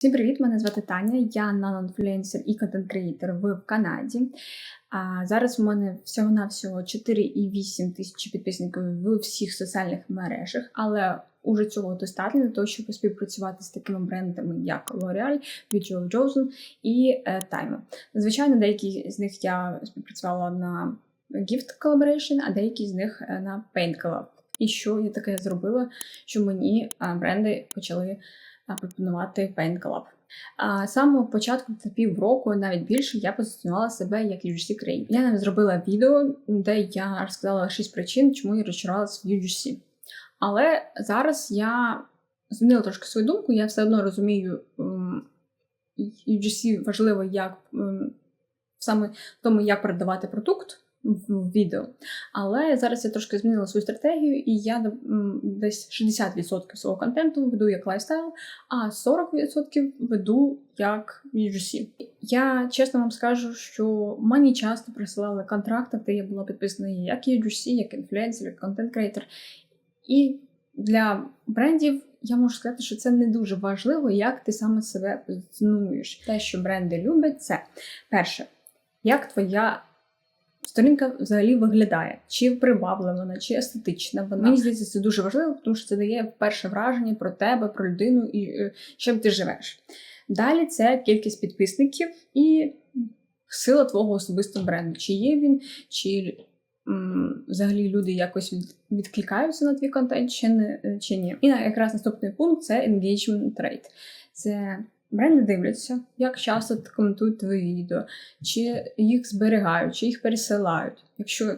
Всім привіт! Мене звати Таня. Я нанонфлюенсер і контент-креатор в Канаді. А зараз у мене всього-навсього 4,8 тисячі підписників в всіх соціальних мережах, але уже цього достатньо для того, щоб співпрацювати з такими брендами, як L'Oreal, Beauty Johnson і е, Time. Звичайно, деякі з них я співпрацювала на Gift Collaboration, а деякі з них е, на Paint Collab. І що я таке зробила, що мені е, бренди почали пропонувати Paint Collab. А самого початку та півроку, навіть більше, я позиціонувала себе як UGC Creator. Я навіть зробила відео, де я розказала 6 причин, чому я розчарувалася в UGC. Але зараз я змінила трошки свою думку, я все одно розумію, ем, UGC важливо як ем, саме в тому, як продавати продукт в відео. Але зараз я трошки змінила свою стратегію, і я десь 60% свого контенту веду як лайфстайл, а 40% веду як UGC. Я чесно вам скажу, що мені часто присилали контракти, де я була підписана як UGC, як інфлюенсер, як контент-креатор. І для брендів я можу сказати, що це не дуже важливо, як ти саме себе позиціонуєш. Те, що бренди люблять, це перше, як твоя сторінка взагалі виглядає, чи приваблива вона, чи естетична вона. Мені здається, це дуже важливо, тому що це дає перше враження про тебе, про людину і е, чим ти живеш. Далі це кількість підписників і сила твого особистого бренду. Чи є він, чи взагалі люди якось від, відкликаються на твій контент, чи, не, чи ні. І якраз наступний пункт це engagement rate. Це Бренди дивляться, як часто коментують твої відео, чи їх зберігають, чи їх пересилають. Якщо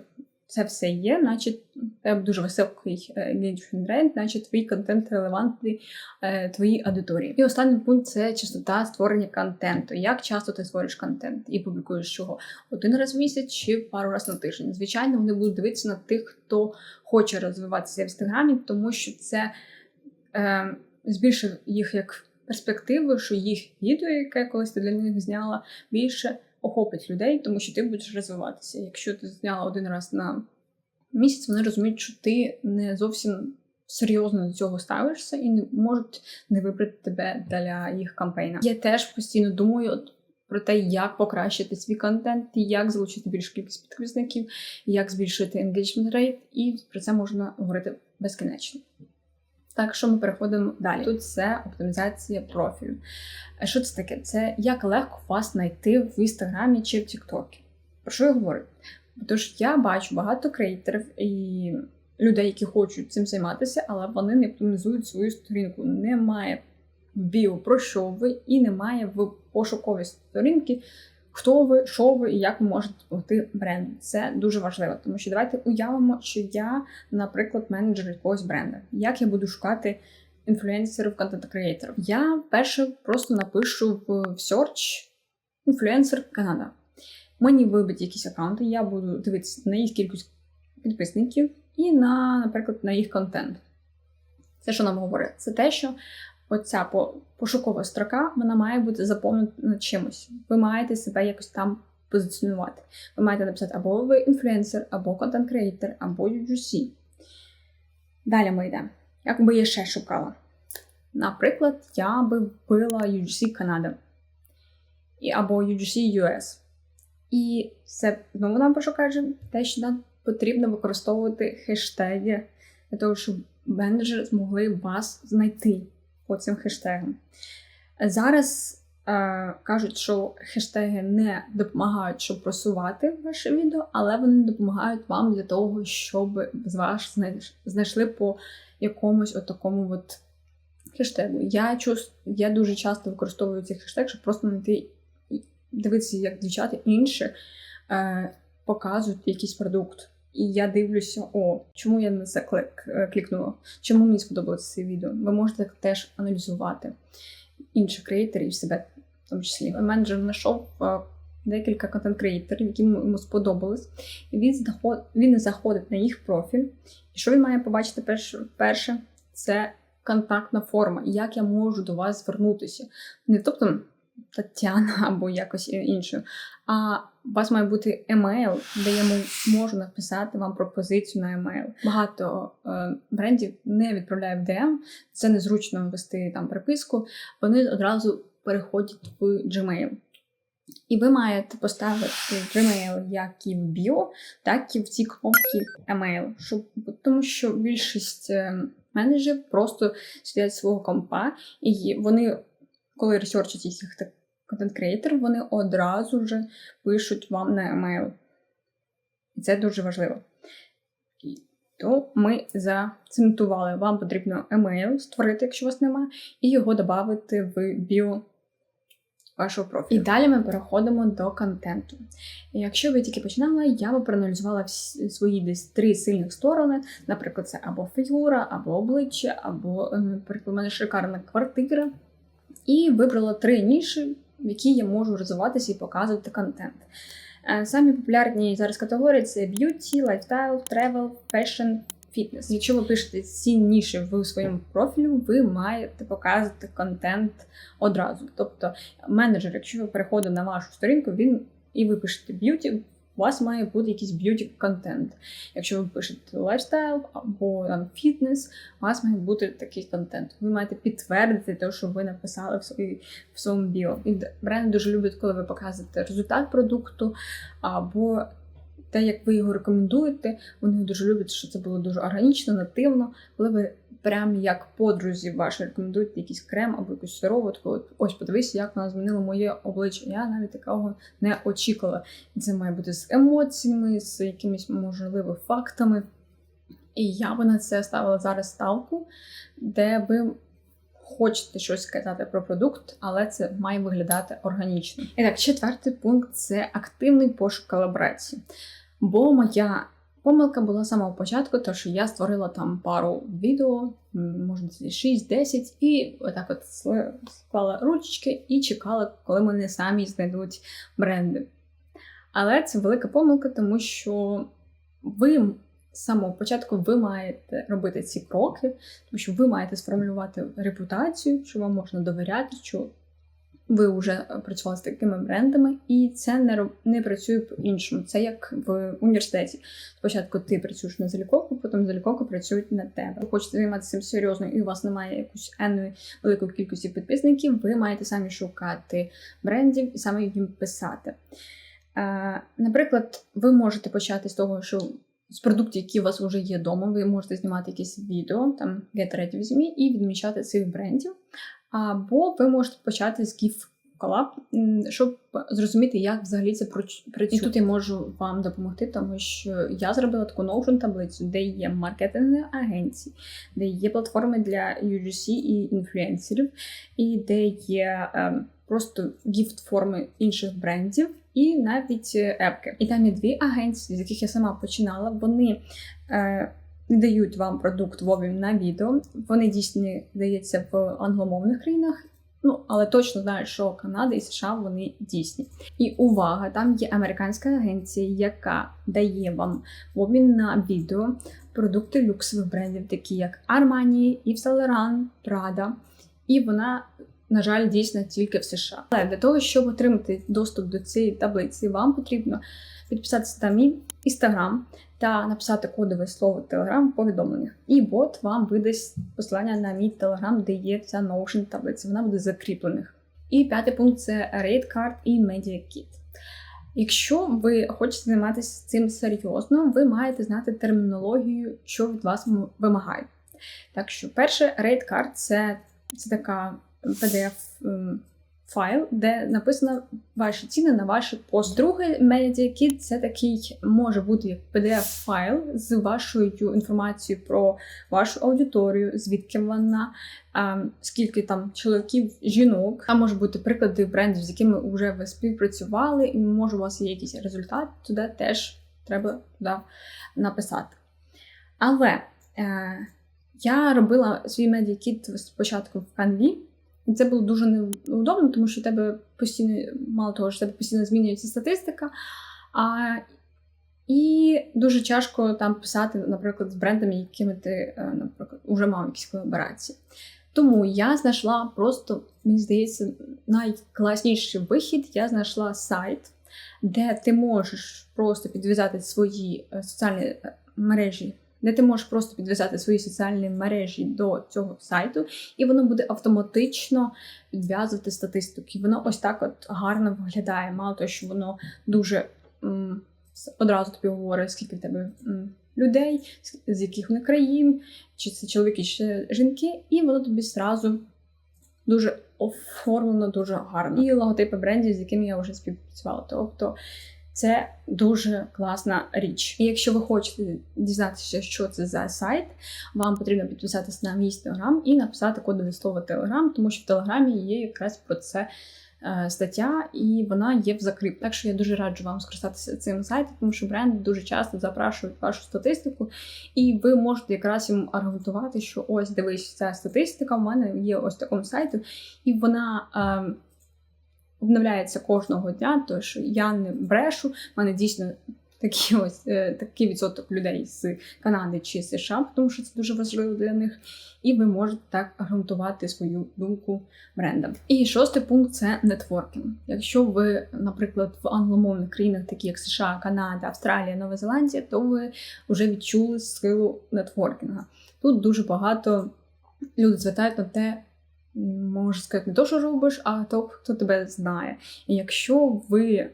це все є, значить тебе дуже високий engagement rate, значить твій контент релевантний е, твоїй аудиторії. І останній пункт це частота створення контенту. Як часто ти створюєш контент і публікуєш його один раз в місяць чи пару разів на тиждень. Звичайно, вони будуть дивитися на тих, хто хоче розвиватися в інстаграмі, тому що це е, збільшує їх як перспективи, що їх відео, яке колись ти для них зняла, більше охопить людей, тому що ти будеш розвиватися. Якщо ти зняла один раз на місяць, вони розуміють, що ти не зовсім серйозно до цього ставишся і не можуть не вибрати тебе для їх кампейна. Я теж постійно думаю. Про те, як покращити свій контент, як залучити більшу кількість підписників, як збільшити engagement rate, і про це можна говорити безкінечно. Так що ми переходимо далі. Тут це оптимізація профілю. Що це таке? Це як легко вас знайти в інстаграмі чи в Тіктокі. Про що я говорю? Тож я бачу багато креаторів і людей, які хочуть цим займатися, але вони не оптимізують свою сторінку. Немає біо про що ви, і немає в пошуковій сторінки хто ви, що ви і як ви можете допомогти бренду. Це дуже важливо, тому що давайте уявимо, що я, наприклад, менеджер якогось бренду. Як я буду шукати інфлюенсерів, контент-креаторів? Я перше просто напишу в search інфлюенсер Канада. Мені вибить якісь аккаунти, я буду дивитися на їх кількість підписників і на, наприклад, на їх контент. Це, що нам говорить, це те, що оця пошукова строка вона має бути заповнена чимось. Ви маєте себе якось там позиціонувати. Ви маєте написати або ви інфлюенсер, або контент-креатор, або UGC. Далі ми йдемо. Як би я ще шукала? Наприклад, я би вбила UGC Канада або UGC US. І це знову нам пошукає те, що нам потрібно використовувати хештеги для того, щоб менеджери змогли вас знайти по цим хештегам. Зараз е, кажуть, що хештеги не допомагають, щоб просувати ваше відео, але вони допомагають вам для того, щоб з вас знайшли по якомусь отакому от хештегу. Я чувств, я дуже часто використовую цей хештег, щоб просто знайти дивитися, як дівчата інші е, показують якийсь продукт. І я дивлюся, о, чому я на це клик, е, клікнула? Чому мені сподобалося це відео? Ви можете теж аналізувати інших креаторів себе, в тому числі. Менеджер знайшов е, декілька контент-креаторів, які йому сподобались. І він він заходить на їх профіль. І що він має побачити перше? перше? Це контактна форма, як я можу до вас звернутися. Не тобто. Тетяна або якось іншою. А у вас має бути емейл, де я можу написати вам пропозицію на емейл. Багато е, брендів не відправляє в DM, це незручно ввести там переписку. Вони одразу переходять в Gmail. І ви маєте поставити Gmail як і в bio, так і в ці кнопки Email. Щоб, тому що більшість е, менеджерів просто сидять свого компа, і вони, коли ресерчать їх контент-креатор, вони одразу вже пишуть вам на емейл. І це дуже важливо. То ми зацементували. Вам потрібно емейл створити, якщо у вас немає, і його додати в біо вашого профілю. І далі ми переходимо до контенту. І якщо ви тільки починали, я би проаналізувала свої десь три сильних сторони. Наприклад, це або фігура, або обличчя, або, е, наприклад, у мене шикарна квартира. І вибрала три ніші, в які я можу розвиватися і показувати контент. Е, самі популярні зараз категорії це beauty, lifestyle, travel, fashion, фітнес. Якщо ви пишете ці ніші в своєму профілю, ви маєте показувати контент одразу. Тобто, менеджер, якщо ви переходите на вашу сторінку, він і ви пишете б'юті, у вас має бути якийсь б'юті-контент. Якщо ви пишете лайфстайл або там фітнес, у вас має бути такий контент. Ви маєте підтвердити те, що ви написали в своїй в своєму біо. І бренди дуже люблять, коли ви показуєте результат продукту або те, як ви його рекомендуєте, вони дуже люблять, що це було дуже органічно, нативно, коли ви прям як подрузі ваші рекомендуєте якийсь крем або якусь сироватку. От, ось подивись, як вона змінила моє обличчя. Я навіть такого не очікувала. Це має бути з емоціями, з якимись можливими фактами. І я би на це ставила зараз ставку, де ви хочете щось сказати про продукт, але це має виглядати органічно. І так, четвертий пункт це активний пошук колаборації. Бо моя помилка була з самого початку, то що я створила там пару відео, може 6-10, і отак от склала ручки і чекала, коли вони самі знайдуть бренди. Але це велика помилка, тому що ви з самого початку ви маєте робити ці кроки, тому що ви маєте сформулювати репутацію, що вам можна довіряти, що ви вже е, працювали з такими брендами, і це не не працює по-іншому. Це як в університеті. Спочатку ти працюєш на заліковку, потім заліковка працюють на тебе. Ви хочете займатися цим серйозно, і у вас немає якоїсь енної великої кількості підписників. Ви маєте самі шукати брендів і самі їм писати. Е, Наприклад, ви можете почати з того, що з продуктів, які у вас вже є вдома, ви можете знімати якісь відео, там Get Ready With і відмічати цих брендів. Або ви можете почати з GIF колаб, щоб зрозуміти, як взагалі це працює. І тут я можу вам допомогти, тому що я зробила таку Notion таблицю, де є маркетингові агенції, де є платформи для UGC і інфлюенсерів, і де є е, просто гіфт-форми інших брендів. І навіть епки. І там є дві агенції, з яких я сама починала. Вони е, не дають вам продукт в обмін на відео. Вони дійсно даються в англомовних країнах. Ну, але точно знаю, що Канада і США вони дійсні. І увага, там є американська агенція, яка дає вам в обмін на відео продукти люксових брендів, такі як Armani, Yves Saint Laurent, Prada. І вона, на жаль, дійсна тільки в США. Але для того, щоб отримати доступ до цієї таблиці, вам потрібно підписатися на мій інстаграм та написати кодове слово Telegram в повідомленнях. І бот вам видасть посилання на мій Telegram, де є ця Notion таблиця. Вона буде закріплених. І п'ятий пункт це Rate Card і Media Kit. Якщо ви хочете займатися цим серйозно, ви маєте знати термінологію, що від вас вимагають. Так що, перше, Rate Card це, це така PDF файл, де написано ваші ціни на ваші пост. Другий Media це такий може бути як PDF-файл з вашою інформацією про вашу аудиторію, звідки вона, скільки там чоловіків, жінок. Там може бути приклади брендів, з якими вже ви співпрацювали, і може у вас є якийсь результат, туди теж треба туди написати. Але е, я робила свій медіакіт спочатку в Canvі, це було дуже неудобно, тому що тебе постійно, мало того, що тебе постійно змінюється статистика. А, І дуже тяжко там писати, наприклад, з брендами, якими ти, е, наприклад, вже мав якісь колаборації. Тому я знайшла просто, мені здається, найкласніший вихід. Я знайшла сайт, де ти можеш просто підв'язати свої е, соціальні е, мережі де ти можеш просто підв'язати свої соціальні мережі до цього сайту, і воно буде автоматично підв'язувати статистику. І воно ось так от гарно виглядає. Мало того, що воно дуже м, одразу тобі говорить, скільки в тебе м, людей, з- яких вони країн, чи це чоловіки, чи жінки, і воно тобі зразу дуже оформлено, дуже гарно. І логотипи брендів, з якими я вже співпрацювала. Тобто це дуже класна річ. І якщо ви хочете дізнатися, що це за сайт, вам потрібно підписатися на мій телеграм і написати кодове слово Телеграм, тому що в Телеграмі є якраз про це е, стаття, і вона є в закріп. Так що я дуже раджу вам скористатися цим сайтом, тому що бренди дуже часто запрашують вашу статистику, і ви можете якраз їм аргументувати, що ось дивись, ця статистика в мене є ось такому сайті, і вона. Обновляється кожного дня, тож я не брешу. У мене дійсно такі ось е, такий відсоток людей з Канади чи США, тому що це дуже важливо для них. І ви можете так аргументувати свою думку брендам. І шостий пункт це нетворкінг. Якщо ви, наприклад, в англомовних країнах, такі як США, Канада, Австралія, Нова Зеландія, то ви вже відчули силу нетворкінга. Тут дуже багато люди звертають на те, можна сказати, не то, що робиш, а то, хто тебе знає. І якщо ви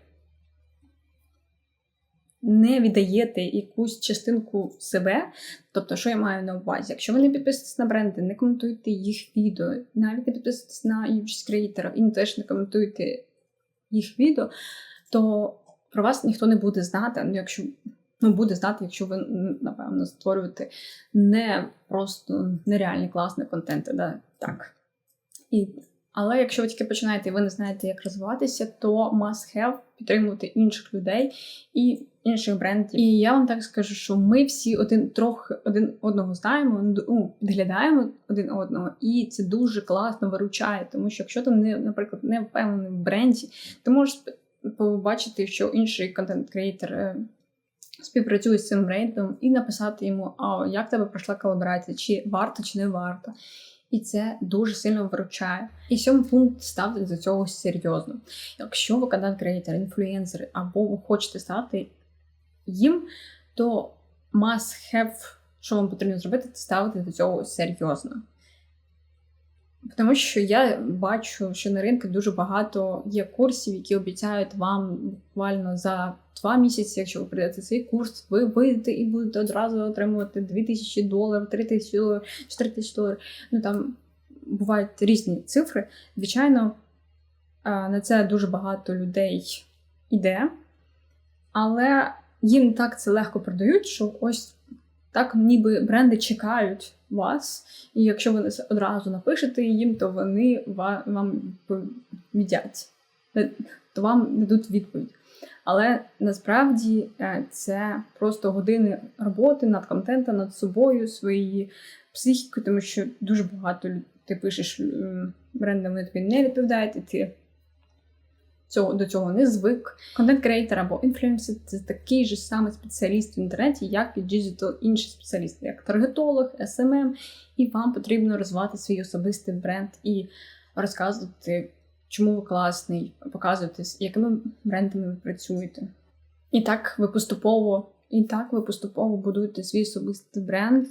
не віддаєте якусь частинку себе, тобто, що я маю на увазі, якщо ви не підписуєтесь на бренди, не коментуєте їх відео, навіть не підписуєтесь на UX креаторів і теж не коментуєте їх відео, то про вас ніхто не буде знати, ну, якщо ну, буде знати, якщо ви, напевно, створюєте не просто нереальний класний контент. Да? Так. І, але якщо ви тільки починаєте і ви не знаєте, як розвиватися, то must have підтримувати інших людей і інших брендів. І я вам так скажу, що ми всі один трохи один одного знаємо, ну, підглядаємо один одного, і це дуже класно виручає. Тому що якщо ти не, наприклад, не впевнений в бренді, ти можеш побачити, що інший контент-креатор е, співпрацює з цим брендом і написати йому, а як тебе пройшла колаборація, чи варто, чи не варто. І це дуже сильно виручає. І сьомий пункт ставити до цього серйозно. Якщо ви контент-креатор, інфлюенсери, або ви хочете стати їм, то must have, що вам потрібно зробити, це ставити до цього серйозно. Тому що я бачу, що на ринку дуже багато є курсів, які обіцяють вам буквально за два місяці, якщо ви прийдете цей курс, ви вийдете і будете одразу отримувати 2000 доларів, 3000 доларів, 4000 доларів. Ну там бувають різні цифри. Звичайно, на це дуже багато людей йде, але їм так це легко продають, що ось так ніби бренди чекають вас, і якщо ви одразу напишете їм, то вони вам відповідять, Е, то вам дадуть відповідь. Але насправді е, це просто години роботи над контентом, над собою, своєю психікою, тому що дуже багато ти пишеш брендам, вони тобі не відповідають, і ти цього, до цього не звик. Контент-креатор або інфлюенсер – це такий же самий спеціаліст в інтернеті, як і діджитал інші спеціалісти, як таргетолог, SMM, і вам потрібно розвивати свій особистий бренд і розказувати, чому ви класний, показувати, якими брендами ви працюєте. І так ви поступово. І так ви поступово будуєте свій особистий бренд.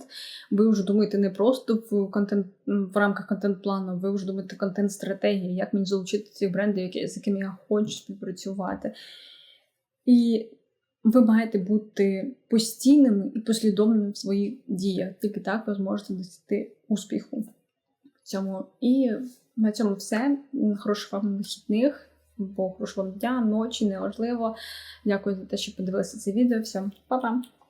Ви вже думаєте не просто в контент в рамках контент-плану, ви вже думаєте контент-стратегії, як мені залучити цих брендів, які, з якими я хочу співпрацювати. І ви маєте бути постійними і послідовними в своїх діях. Тільки так ви зможете досягти успіху в цьому. І на цьому все. Хороших вам вихідних. Бо пройшло дня, ночі, неважливо. Дякую за те, що подивилися це відео. Всім па-па!